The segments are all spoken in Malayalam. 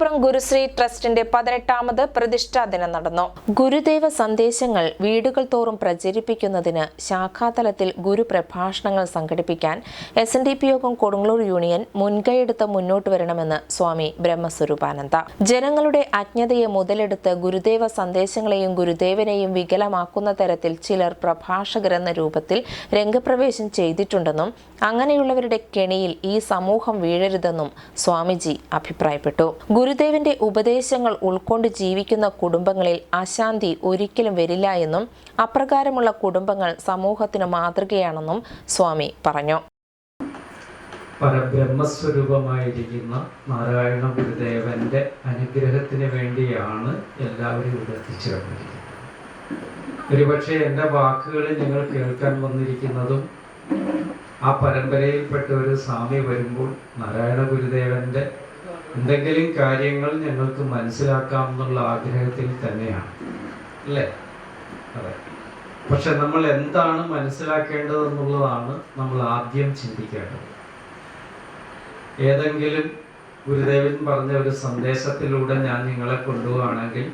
കോട്ടപ്പുറം ഗുരുശ്രീ ട്രസ്റ്റിന്റെ പതിനെട്ടാമത് പ്രതിഷ്ഠാ ദിനം നടന്നു. ഗുരുദേവ സന്ദേശങ്ങൾ വീടുകൾ തോറും പ്രചരിപ്പിക്കുന്നതിന് ശാഖാതലത്തിൽ ഗുരുപ്രഭാഷണങ്ങൾ സംഘടിപ്പിക്കാൻ എസ് എൻ ഡി പി യോഗം കൊടുങ്ങല്ലൂർ യൂണിയൻ മുൻകൈയെടുത്ത് മുന്നോട്ട് വരണമെന്ന് സ്വാമി ബ്രഹ്മസ്വരൂപാനന്ദ. ജനങ്ങളുടെ അജ്ഞതയെ മുതലെടുത്ത് ഗുരുദേവ സന്ദേശങ്ങളെയും ഗുരുദേവനെയും വികലമാക്കുന്ന തരത്തിൽ ചിലർ പ്രഭാഷകരെന്ന രൂപത്തിൽ രംഗപ്രവേശം ചെയ്തിട്ടുണ്ടെന്നും അങ്ങനെയുള്ളവരുടെ കെണിയിൽ ഈ സമൂഹം വീഴരുതെന്നും സ്വാമിജി അഭിപ്രായപ്പെട്ടു. ഗുരുദേവന്റെ ഉപദേശങ്ങൾ ഉൾക്കൊണ്ട് ജീവിക്കുന്ന കുടുംബങ്ങളിൽ അശാന്തി ഒരിക്കലും വരില്ല എന്നും അപ്രകാരമുള്ള കുടുംബങ്ങൾ സമൂഹത്തിന് മാതൃകയാണെന്നും സ്വാമി പറഞ്ഞു. പരബ്രഹ്മസ്വരൂപമായിരിക്കുന്ന നാരായണ ഗുരുദേവന്റെ അനുഗ്രഹത്തിന് വേണ്ടിയാണ് എല്ലാവരും ഇവിടെ എത്തിച്ചേർന്നിരിക്കുന്നത്. ഒരുപക്ഷെ എന്റെ വാക്കുകൾ നിങ്ങൾ കേൾക്കാൻ വന്നിരിക്കുന്നതും ആ പരമ്പരയിൽപ്പെട്ട ഒരു സ്വാമി വരുമ്പോൾ നാരായണ ഗുരുദേവന്റെ എന്തെങ്കിലും കാര്യങ്ങൾ ഞങ്ങൾക്ക് മനസ്സിലാക്കാം എന്നുള്ള ആഗ്രഹത്തിൽ തന്നെയാണ്. അല്ലേ? അതെ. പക്ഷെ നമ്മൾ എന്താണ് മനസ്സിലാക്കേണ്ടത് എന്നുള്ളതാണ് നമ്മൾ ആദ്യം ചിന്തിക്കേണ്ടത്. ഏതെങ്കിലും ഗുരുദേവൻ പറഞ്ഞ ഒരു സന്ദേശത്തിലൂടെ ഞാൻ നിങ്ങളെ കൊണ്ടുപോവാണെങ്കിൽ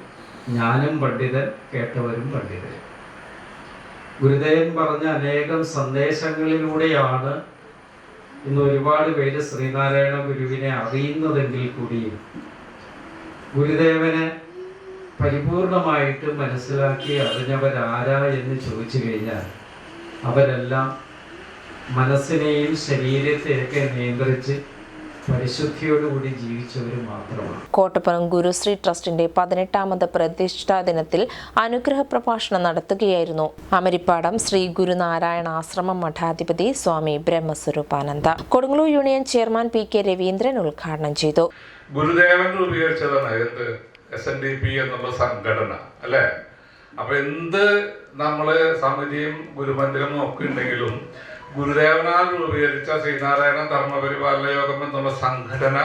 ഞാനും പണ്ഡിതൻ കേട്ടവരും പണ്ഡിതൻ ഗുരുദേവൻ പറഞ്ഞ അനേകം സന്ദേശങ്ങളിലൂടെയാണ് ഇന്ന് ഒരുപാട് പേര് ശ്രീനാരായണ ഗുരുവിനെ അറിയുന്നതെങ്കിൽ കൂടിയും ഗുരുദേവനെ പരിപൂർണമായിട്ട് മനസ്സിലാക്കി അറിഞ്ഞവരാരാ എന്ന് ചോദിച്ചു കഴിഞ്ഞാൽ അവരെല്ലാം മനസ്സിനെയും ശരീരത്തെയൊക്കെ നിയന്ത്രിച്ച് പരിശുദ്ധിയോടുകൂടി ജീവിച്ചവർ മാത്രമാണ്. കോട്ടപ്പുറം ഗുരുശ്രീ ട്രസ്റ്റിന്റെ പതിനെട്ടാമത് പ്രതിഷ്ഠാ ദിനത്തിൽ അനുഗ്രഹ പ്രഭാഷണം നടത്തുകയായിരുന്നു. അമരിപ്പാടം ശ്രീ ഗുരുനാരായണ ആശ്രമം മഠാധിപതി Swami Brahmaswarupananda. Kodungallur union chairman P K Raveendran ഉദ്ഘാടനം ചെയ്തു. ഗുരുദേവൻ രൂപീകരിച്ചതാണ്. എന്ത് എസ് എൻ ഡി പി എന്നുള്ള സംഘടന അല്ലേ? അപ്പൊ എന്ത് നമ്മൾ സമിതിയും ഗുരുമന്ദിരവും ഒക്കെ ഉണ്ടെങ്കിലും ഗുരുദേവനാൽ രൂപീകരിച്ച ശ്രീനാരായണ ധർമ്മപരിപാലന യോഗം എന്നുള്ള സംഘടന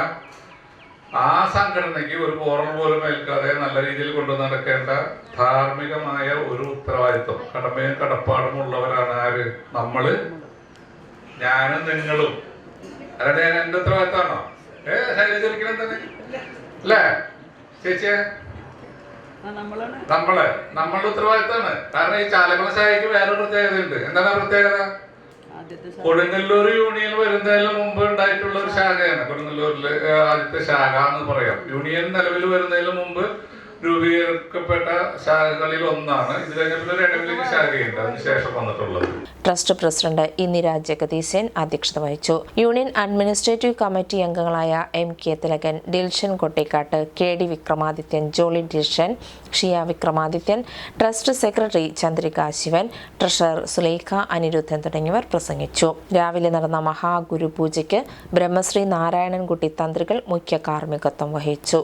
ആ സംഘടനയ്ക്ക് ഒരു പോറൽ പോലും ഏൽക്കാതെ നല്ല രീതിയിൽ കൊണ്ടു നടക്കേണ്ട ധാർമ്മികമായ ഒരു ഉത്തരവാദിത്വം. കടമയും കടപ്പാടും ഉള്ളവരാണ് ആര്? നമ്മൾ. ഞാനും നിങ്ങളും. അല്ലാണ്ട് ഞാൻ എന്റെ ഉത്തരവാദിത്തമാണോ ഏ തന്നെ അല്ലേ? ചേച്ചിയെ? നമ്മൾ നമ്മളുടെ ഉത്തരവാദിത്തമാണ്. കാരണം ഈ ചാലക്കുള ശാഖയ്ക്ക് വേറെ പ്രത്യേകതയുണ്ട്. എന്താണ് ആ പ്രത്യേകത? കൊടുങ്ങല്ലൂർ യൂണിയൻ വരുന്നതിന് മുമ്പ് ഉണ്ടായിട്ടുള്ള ഒരു ശാഖയാണ്. കൊടുങ്ങല്ലൂരിൽ ആദ്യത്തെ ശാഖ എന്ന് പറയാം. യൂണിയൻ നിലവിൽ വരുന്നതിന് മുമ്പ് രൂപീകരിക്കപ്പെട്ട ശാഖകളിൽ ഒന്നാണ്. ഇത് കഴിഞ്ഞപ്പോൾ ശാഖയുണ്ട്. അതിനുശേഷം വന്നിട്ടുള്ളത്. ട്രസ്റ്റ് പ്രസിഡന്റ് ഇന്ദിര ജഗദീശൻ അധ്യക്ഷത വഹിച്ചു. യൂണിയൻ അഡ്മിനിസ്ട്രേറ്റീവ് കമ്മിറ്റി അംഗങ്ങളായ M K Thilakan Dilshan Kottikkattu K D Vikramadithyan Jolly Dilshan Shiya Vikramadithyan trust secretary Chandrika Shivan treasurer Sulaikha Anirudhan തുടങ്ങിയവർ പ്രസംഗിച്ചു. രാവിലെ നടന്ന മഹാഗുരു പൂജയ്ക്ക് ബ്രഹ്മശ്രീ നാരായണൻകുട്ടി തന്ത്രികൾ മുഖ്യ കാർമ്മികത്വം വഹിച്ചു.